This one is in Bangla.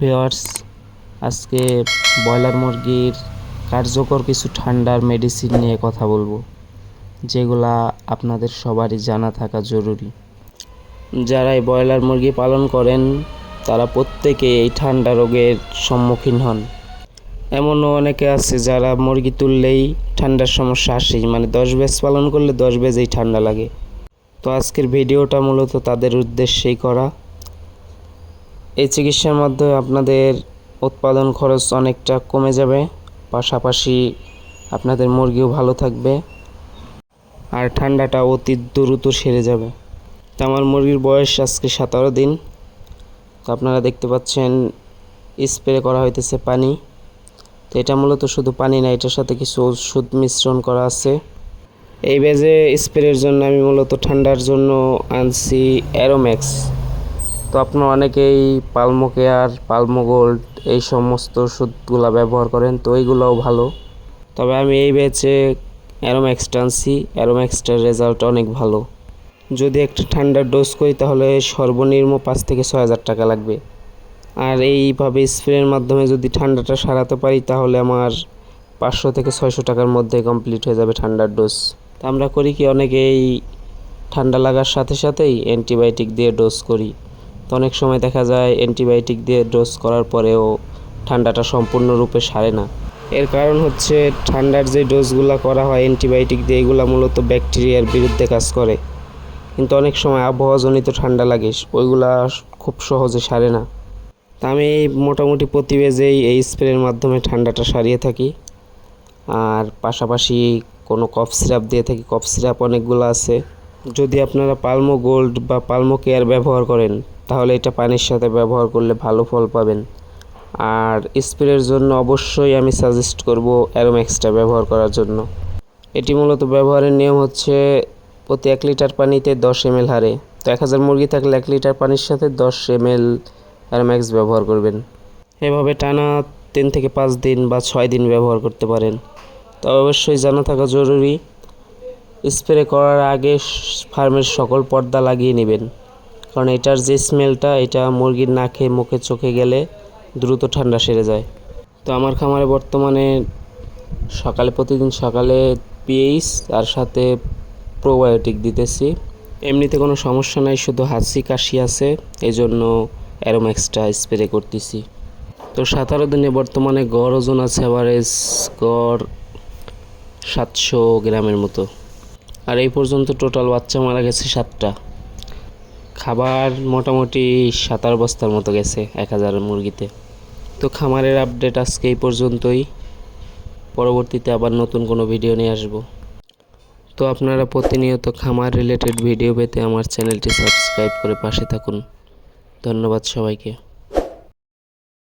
ভিওয়ার্স আজকে ব্রয়লার মুরগির কার্যকর কিছু ঠান্ডার মেডিসিন নিয়ে কথা বলব, যেগুলা আপনাদের সবারই জানা থাকা জরুরি। যারা এই ব্রয়লার মুরগি পালন করেন, তারা প্রত্যেকে এই ঠান্ডা রোগের সম্মুখীন হন। এমনও অনেকে আছে যারা মুরগি তুললেই ঠান্ডার সমস্যা আসেই মানে দশ বেজ পালন করলে দশ বেজেই ঠান্ডা লাগে। তো আজকের ভিডিওটা মূলত তাদের উদ্দেশ্যেই করা। এই চিকিৎসার মাধ্যমে আপনাদের উৎপাদন খরচ অনেকটা কমে যাবে, পাশাপাশি আপনাদের মুরগিও ভালো থাকবে আর ঠান্ডাটা অতি দ্রুত সেরে যাবে। তো আমার মুরগির বয়স আজকে সতেরো দিন। তো আপনারা দেখতে পাচ্ছেন, স্প্রে করা হইতেছে পানি। তো এটা মূলত শুধু পানি না, এটার সাথে কিছু ওষুধ মিশ্রণ করা আছে। এই বেজে স্প্রের জন্য আমি মূলত ঠান্ডার জন্য আনছি অ্যারোম্যাক্স। তো আপনারা অনেকেই পালমো কেয়ার, পালমো গোল্ড এই সমস্ত ওষুধগুলো ব্যবহার করেন, তো এইগুলোও ভালো। তবে আমি এই ব্যাচে অ্যারোম্যাক্সটা আনছি অ্যারোম্যাক্সটার রেজাল্ট অনেক ভালো। যদি একটা ঠান্ডার ডোজ করি তাহলে সর্বনিম্ন পাঁচ থেকে ছয় হাজার টাকা লাগবে। আর এইভাবে স্প্রের মাধ্যমে যদি ঠান্ডাটা সারাতে পারি তাহলে আমার পাঁচশো থেকে ছয়শো টাকার মধ্যে কমপ্লিট হয়ে যাবে ঠান্ডার ডোজ। তা আমরা করি কি, অনেকেই ঠান্ডা লাগার সাথে সাথেই অ্যান্টিবায়োটিক দিয়ে ডোজ করি। তো অনেক সময় দেখা যায় অ্যান্টিবায়োটিক দিয়ে ডোজ করার পরেও ঠান্ডাটা সম্পূর্ণরূপে সারে না। এর কারণ হচ্ছে ঠান্ডার যে ডোজগুলো করা হয় অ্যান্টিবায়োটিক দিয়ে, এগুলো মূলত ব্যাকটেরিয়ার বিরুদ্ধে কাজ করে। কিন্তু অনেক সময় আবহাওয়াজনিত ঠান্ডা লাগে, ওইগুলা খুব সহজে সারে না। তা আমি মোটামুটি প্রতি বেজেই এই স্প্রের মাধ্যমে ঠান্ডাটা সারিয়ে থাকি। আর পাশাপাশি কোনো কফ সিরাপ দিয়ে থাকি, কফ সিরাপ অনেকগুলো আছে। যদি আপনারা পালমো গোল্ড বা পালমো কেয়ার ব্যবহার করেন তাহলে এটা পানির সাথে ব্যবহার করলে ভালো ফল পাবেন। আর স্প্রের জন্য অবশ্যই আমি সাজেস্ট করব অ্যারোম্যাক্সটা ব্যবহার করার জন্য। এটি মূলত ব্যবহারের নিয়ম হচ্ছে প্রতি এক লিটার পানিতে দশ এম হারে। তো এক হাজার মুরগি থাকলে এক লিটার পানির সাথে দশ এম এল অ্যারোম্যাক্স ব্যবহার করবেন। এভাবে টানা তিন থেকে পাঁচ দিন বা ছয় দিন ব্যবহার করতে পারেন। তো অবশ্যই জানা থাকা জরুরি, স্প্রে করার আগে ফার্মের সকল পর্দা লাগিয়ে নেবেন। কারণ এটার যে স্মেলটা এটা মুরগির নাকে, মুখে, চোখে গেলে দ্রুত ঠান্ডা সেরে যায়। তো আমার খামারে বর্তমানে সকালে, প্রতিদিন সকালে পিএইচ আর সাথে প্রোবায়োটিক দিতেছি। এমনিতে কোনো সমস্যা নাই, শুধু হাঁচি কাশি আছে এই জন্য অ্যারোম্যাক্সটা স্প্রে করতেছি। তো সতেরো দিনে বর্তমানে গড় ওজন আছে অ্যাভারেজ গড় সাতশো গ্রামের মতো। আর এই পর্যন্ত টোটাল বাচ্চা মারা গেছে সাতটা। খাবার মোটামুটি সাতার বস্তার মতো গেছে, এক হাজার মুরগিতে। তো খামারের আপডেট আজকে এই পর্যন্তই। পরবর্তীতে আবার নতুন কোনো ভিডিও নিয়ে আসব। তো আপনারা প্রতিনিয়ত খামার রিলেটেড ভিডিও পেতে আমার চ্যানেলটি সাবস্ক্রাইব করে পাশে থাকুন। ধন্যবাদ সবাইকে।